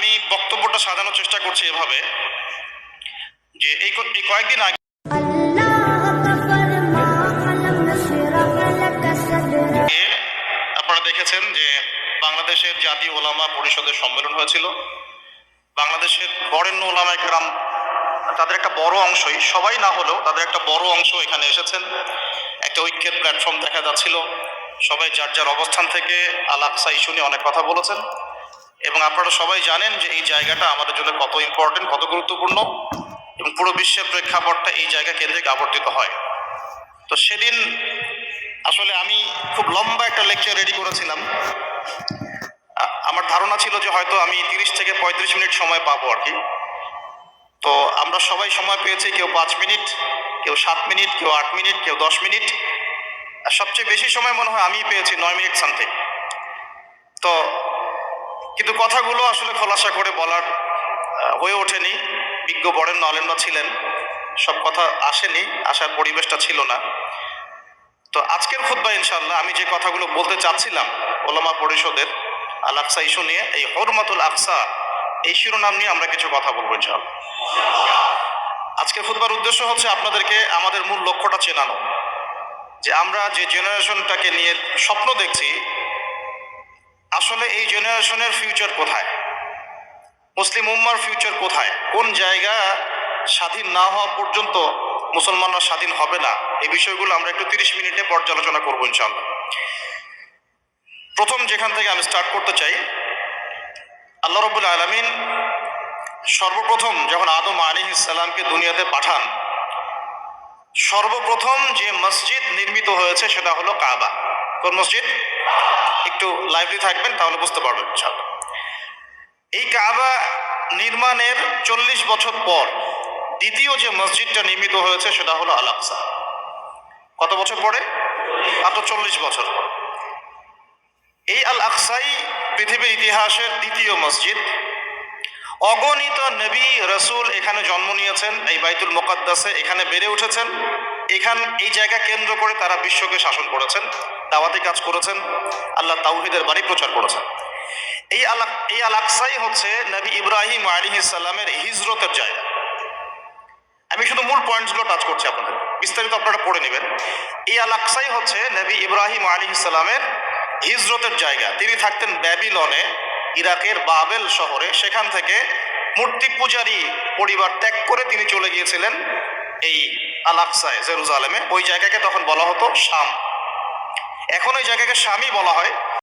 আমি বক্তব্যটা সাজানোর চেষ্টা করছি এভাবে, যে এই কয়েকদিন আগে আপনারা দেখেছেন যে বাংলাদেশের জাতীয় ওলামা পরিষদের সম্মেলন হয়েছিল। বাংলাদেশের বরেণ্য ওলামা গ্রাম তাদের একটা বড় অংশই, সবাই না হলেও তাদের একটা বড় অংশ এখানে এসেছেন। একটা ঐক্যের প্ল্যাটফর্ম দেখা যাচ্ছিল। সবাই যার যার অবস্থান থেকে আলাপসা ইস্যু নিয়ে অনেক কথা বলেছেন। এবং আপনারা সবাই জানেন যে এই জায়গাটা আমাদের জন্য কত ইম্পর্টেন্ট কত গুরুত্বপূর্ণ এবং পুরো বিশ্বের প্রেক্ষাপটটা এই জায়গা কেন্দ্রিক আবর্তিত হয়। তো সেদিন আসলে আমি খুব লম্বা একটা লেকচার রেডি করেছিলাম। আমার ধারণা ছিল যে হয়তো আমি তিরিশ থেকে পঁয়ত্রিশ মিনিট সময় পাবো আর কি। তো আমরা সবাই সময় পেয়েছি, কেউ পাঁচ মিনিট, কেউ সাত মিনিট, কেউ আট মিনিট, কেউ দশ মিনিট। সবচেয়ে বেশি সময় মনে হয় আমিই পেয়েছি, নয় মিনিট সামথিং তো কিন্তু কথাগুলো আসলে খোলাসা করে বলার হয়ে ওঠেনি। বিজ্ঞ বরেন নলেন্দ্র ছিলেন। সব কথা আসেনি, আসার পরিবেশটা ছিল না। তো আজকের খুদ্া ইনশাল্লাহ আমি যে কথাগুলো বলতে চাচ্ছিলাম ওলামা পরিষদের আল আকসা ইস্যু নিয়ে, এই হরমাতুল আকসা, এই শিরোনাম নিয়ে আমরা কিছু কথা বলব ইনশাল্লাহ আজকের খুদবার উদ্দেশ্য হচ্ছে আপনাদেরকে আমাদের মূল লক্ষ্যটা চেনানো। যে আমরা যে জেনারেশনটাকে নিয়ে স্বপ্ন দেখছি আসলে এই জেনারেশনের ফিউচার কোথায়? মুসলিম উম্মার ফিউচার কোথায়? কোন জায়গা স্বাধীন না হওয়া পর্যন্ত মুসলমানরা স্বাধীন হবে না? এই বিষয়গুলো আমরা একটু তিরিশ মিনিটে পর্যালোচনা করব ইনশাল্লাহ প্রথম যেখান থেকে আমি স্টার্ট করতে চাই, আল্লাহ রবুল আলমিন সর্বপ্রথম যখন আদম আলী ইসাল্লামকে দুনিয়াতে পাঠান, সর্বপ্রথম যে মসজিদ নির্মিত হয়েছে সেটা হলো কাবা। কোন মসজিদ? একটু লাইভলি থাকবেন, তাহলে বুঝতে পারবেন এই কাবা নির্মাণের চল্লিশ বছর পর দ্বিতীয় যে মসজিদটা নির্মিত হয়েছে, সেটা হলো আল আকসা কত বছর পরে? মাত্র চল্লিশ বছর পর। এই আল আকসাই পৃথিবীর ইতিহাসের দ্বিতীয় মসজিদ। অগণিত নবী, রসুল এখানে জন্ম নিয়েছেন, এই বাইতুল মোকাদ্দাসে এখানে বেড়ে উঠেছেন। এখান, এই জায়গা কেন্দ্র করে তারা বিশ্বকে শাসন করেছেন, দাওয়াতি কাজ করেছেন, আল্লাহ তাউহিদের বাড়ি প্রচার করেছেন। এই আলা, এই আল আকসাই হচ্ছে নবী ইব্রাহিম আলী ইসাল্লামের হিজরতের জায়গা। আমি শুধু মূল পয়েন্টসগুলো টাচ করছি আপনাদের। বিস্তারিত আপনারা পড়ে নেবেন। এই আল আকসাই হচ্ছে নবী ইব্রাহিম আলী ইসাল্লামের হিজরতের জায়গা। তিনি থাকতেন ব্যাবিলনে, ইরাকের বাবেল শহরে। সেখান থেকে মূর্তি পূজারী পরিবার ত্যাগ করে তিনি চলে গিয়েছিলেন এই আল আকসায় জেরুজালেমে, ওই জায়গাকে তখন বলা হতো শাম। এখন ওই জায়গাকে শামই বলা হয়।